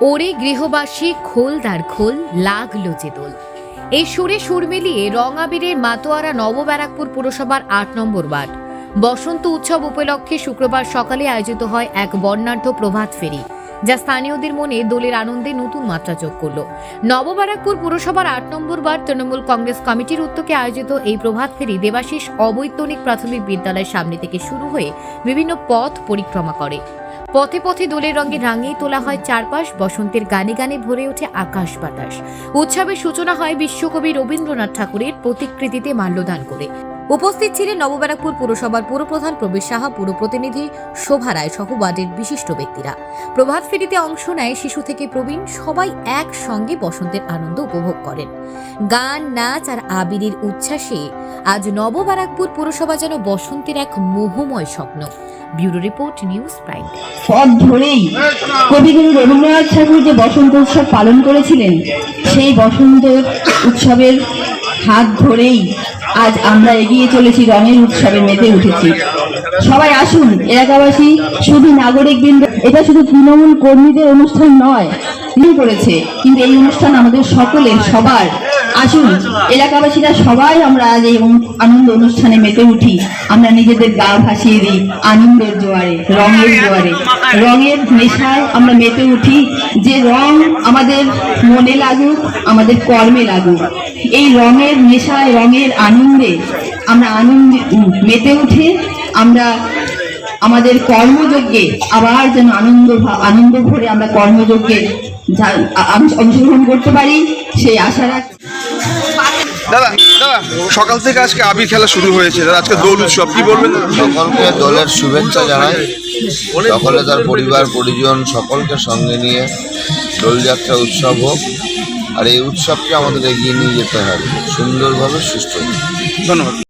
ওরে গৃহবাসী, খোল খোলদার খোল, লাগল যে দোল। এই সুরে সুর মিলিয়ে রঙাবীরের মাতোয়ারা নবব্যারাকপুর পুরসভার আট নম্বর ওয়ার্ড। বসন্ত উৎসব উপলক্ষে শুক্রবার সকালে আয়োজিত হয় এক বর্ণাঢ্য প্রভাত ফেরি যা স্থানীয়দের মনে দলের আনন্দে নতুন মাত্রা যোগ করল। নববারাকপুর পুরসভার আট নম্বর ওয়ার্ড তৃণমূল কংগ্রেস কমিটির উদ্যোগে আয়োজিত এই প্রভাত ফেরি দেবাশিস অবৈতনিক প্রাথমিক বিদ্যালয়ের সামনে থেকে শুরু হয়ে বিভিন্ন পথ পরিক্রমা করে। পথে পথে দোলের রঙে রাঙিয়ে তোলা হয় চারপাশ, বসন্তের গানে গানে ভরে ওঠে আকাশ বাতাস। উৎসবের সূচনা হয় বিশ্বকবি রবীন্দ্রনাথ ঠাকুরের প্রতিকৃতিতে মাল্যদান করে। উপস্থিত ছিলেন নবব্যারাকপুর পুরসভার পুরপ্রধান প্রবীর সাহা, পুর প্রতিনিধি শোভা রায় সহ ওয়ার্ডের বিশিষ্ট ব্যক্তিরা। প্রভাত ফেরিতে অংশ নেয় শিশু থেকে প্রবীণ, সবাই একসঙ্গে বসন্তের আনন্দ উপভোগ করেন। গান, নাচ আর আবিরের উচ্ছ্বাসে আজ নববারাকপুর পুরসভা যেন বসন্তের এক মোহময় স্বপ্ন। ব্যুরো রিপোর্ট, নিউজ প্রাইম পথ ধরেই কবিগুরু রবীন্দ্রনাথ ঠাকুর যে বসন্ত উৎসব পালন করেছিলেন, সেই বসন্ত উৎসবের হাত ধরেই আজ আমরা এগিয়ে চলেছি রঙের উৎসবে মেতে উঠেছি। সবাই আসুন, এলাকাবাসী, শুধু নাগরিক বৃন্দ এটা শুধু তৃণমূল কর্মীদের অনুষ্ঠান নয় করেছে। কিন্তু এই অনুষ্ঠান আমাদের সকলের, সবার আসুন, এলাকাবাসীরা সবাই আমরা আজ এই আনন্দ অনুষ্ঠানে মেতে উঠি। আমরা নিজেদের গা ভাসিয়ে দিই আনন্দের জোয়ারে, রঙের জোয়ারে। রঙের নেশায় আমরা মেতে উঠি। যে রং আমাদের মনে লাগুক, আমাদের কর্মে লাগুক, এই রঙের নেশায়, রঙের আনন্দে আমরা আনন্দ মেতে উঠে আমরা আমাদের কর্মযজ্ঞে আবার যেন আনন্দ আনন্দ ভরে আমরা কর্মযজ্ঞে অংশগ্রহণ করতে পারি। সেই আশা রাখছি দাদা দাদা সকাল থেকে আজকে আবির খেলা শুরু হয়েছে। দাদা আজকে দোল উৎসব কি বলবেন সকলকে দলের শুভেচ্ছা জানাই। সকলে তার পরিবার পরিজন সকলকে সঙ্গে নিয়ে দোলযাত্রা উৎসব হোক। আর এই উৎসবকে আমাদের এগিয়ে নিয়ে যেতে হবে। সুন্দরভাবে সুস্থ ধন্যবাদ।